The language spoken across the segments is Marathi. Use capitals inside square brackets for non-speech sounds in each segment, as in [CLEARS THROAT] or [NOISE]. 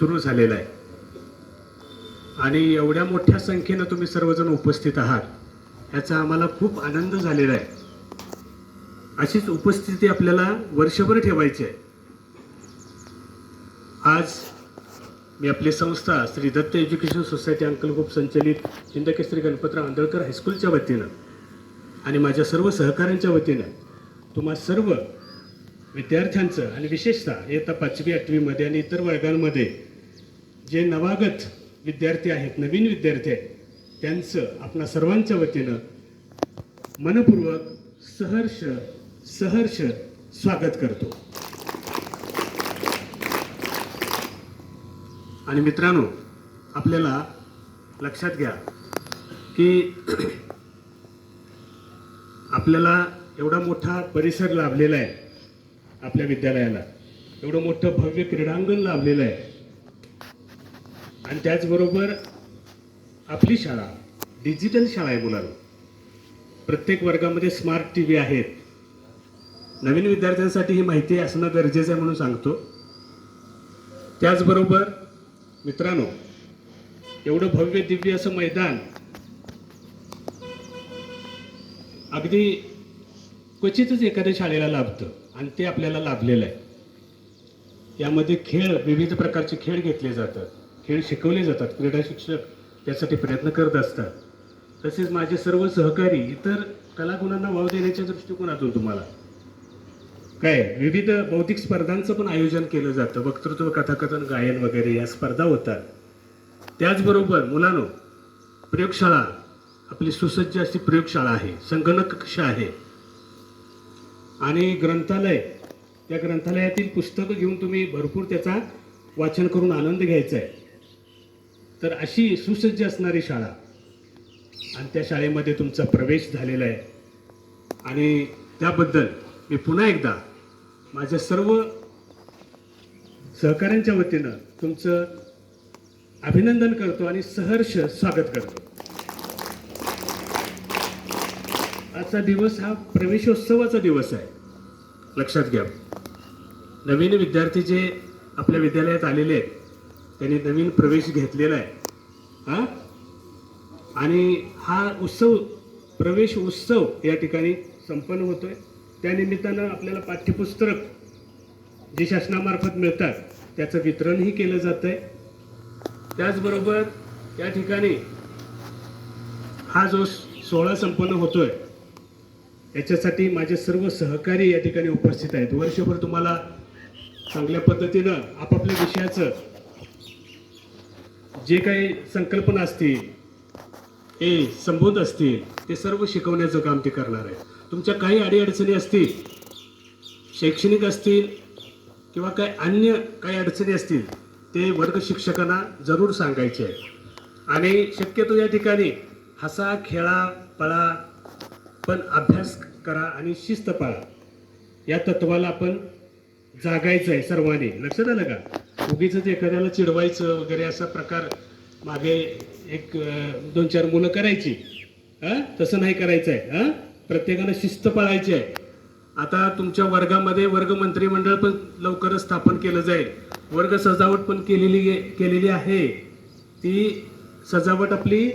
सुरू झालेला आहे. आणि एवढ्या मोठ्या संख्येनं तुम्ही सर्वजण उपस्थित आहात याचा आम्हाला खूप आनंद झालेला आहे. अशीच उपस्थिती आपल्याला वर्षभर ठेवायची आहे. आज मी आपली संस्था श्री दत्त एज्युकेशन सोसायटी अंकलगोप संचलित चिंतकेश्री गणपतराव आंधळकर हायस्कूलच्या वतीनं आणि माझ्या सर्व सहकाऱ्यांच्या वतीनं तुम्हा सर्व विद्यार्थ्यांचं आणि विशेषतः इयत्ता पाचवी आठवीमध्ये आणि इतर वर्गांमध्ये जे नवागत विद्यार्थी आहेत नवीन विद्यार्थी आहेत त्यांचं आपल्या सर्वांच्या वतीनं मनपूर्वक सहर्ष सहर्ष स्वागत करतो. आणि मित्रांनो आपल्याला लक्षात घ्या की [CLEARS THROAT] आपल्याला एवढा मोठा परिसर लाभलेला आहे आपल्या विद्यालयाला. एवढं मोठं भव्य क्रीडांगण लाभलेलं आहे. आणि त्याचबरोबर आपली शाळा डिजिटल शाळा आहे मुलांना प्रत्येक वर्गामध्ये स्मार्ट टी व्ही आहेत. नवीन विद्यार्थ्यांसाठी ही माहिती असणं गरजेचं आहे म्हणून सांगतो. त्याचबरोबर मित्रांनो एवढं भव्य दिव्य असं मैदान अगदी क्वचितच एखाद्या शाळेला लाभतं आणि ते आपल्याला लाभलेलं आहे. यामध्ये खेळ विविध प्रकारचे खेळ घेतले जातात. खेळ शिकवले जातात. क्रीडा शिक्षक त्यासाठी प्रयत्न करत असतात. तसेच माझे सर्व सहकारी इतर कलागुणांना वाव देण्याच्या दृष्टिकोनातून तुम्हाला. काय? विविध बौद्धिक स्पर्धांचं पण आयोजन केलं जातं. वक्तृत्व कथाकथन गायन वगैरे या स्पर्धा होतात. त्याचबरोबर मुलांनो प्रयोगशाळा. आपली सुसज्ज अशी प्रयोगशाळा आहे. संगणक कक्ष आहे. आणि ग्रंथालय. त्या ग्रंथालयातील पुस्तकं घेऊन तुम्ही भरपूर त्याचा वाचन करून आनंद घ्यायचा आहे. तर अशी सुसज्ज असणारी शाळा. आणि त्या शाळेमध्ये तुमचा प्रवेश झालेला आहे. आणि त्याबद्दल मी पुन्हा एकदा माझ्या सर्व सहकाऱ्यांच्या वतीनं तुमचं अभिनंदन करतो आणि सहर्ष स्वागत करतो. आजचा दिवस हा प्रवेशोत्सवाचा दिवस आहे. लक्षात घ्या. नवीन विद्यार्थी जे आपल्या विद्यालयात आलेले आहेत त्यांनी नवीन प्रवेश घेतलेला आहे. हां? आणि हा उत्सव प्रवेश उत्सव या ठिकाणी संपन्न होतो त्या निमित्तानं आपल्याला पाठ्यपुस्तक जे शासनामार्फत मिळतात त्याचं वितरणही केलं जातं आहे त्याचबरोबर या ठिकाणी हा जो सोहळा संपन्न होतोय याच्यासाठी माझे सर्व सहकारी या ठिकाणी उपस्थित आहेत. वर्षभर तुम्हाला चांगल्या पद्धतीनं आपापल्या विषयाचं जे काही संकल्पना असतील हे संबोध असतील ते सर्व शिकवण्याचं काम ते करणार आहे तुमच्या काही अडीअडचणी असतील शैक्षणिक असतील किंवा काही अन्य काही अडचणी असतील ते वर्ग शिक्षकांना जरूर सांगायचे आहे आणि शक्यतो या ठिकाणी हसा खेळा पळा पण अभ्यास करा आणि शिस्त पाळा. या तत्वाला आपण जागायचं आहे सर्वांनी. लक्षात आलं का? उगीच एखाद्याला चिडवायचं वगैरे असा प्रकार मागे एक दोन चार मुलं करायची. हां तसं नाही करायचं आहे हां प्रत्येकानं शिस्त पाळायची आहे. आता तुमच्या वर्गामध्ये वर्ग मंत्रिमंडळ पण लवकरच स्थापन केलं जाईल. वर्ग सजावट पण केलेली केलेली आहे. ती सजावट आपली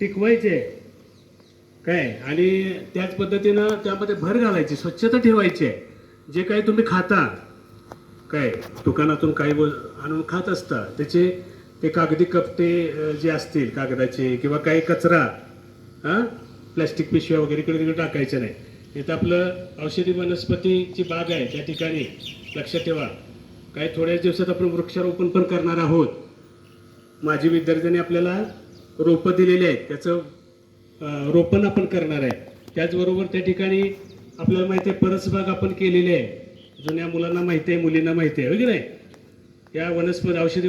टिकवायची आहे. काय? आणि त्याच पद्धतीनं त्यामध्ये भर घालायची स्वच्छता ठेवायची आहे. जे काही तुम्ही खाता काय दुकानातून काही आणून खात असतं त्याचे ते कागदी कपटे जे असतील कागदाचे किंवा काही कचरा हां प्लॅस्टिक पिशव्या वगैरे इकडे तिकडे टाकायचं नाही. इथं आपलं औषधी वनस्पतीची बाग आहे त्या ठिकाणी लक्षात ठेवा. काही थोड्याच दिवसात आपण वृक्षारोपण पण करणार आहोत. माझी विद्यार्थ्यांनी आपल्याला रोपं दिलेली आहेत त्याचं रोपण आपण करणार आहे. त्याचबरोबर त्या ठिकाणी आपल्याला माहिती आहे परसबाग आपण केलेली आहे. जुन्या मुलांना माहिती आहे मुलींना माहिती आहे हो की नाही? या वनस्पती औषधी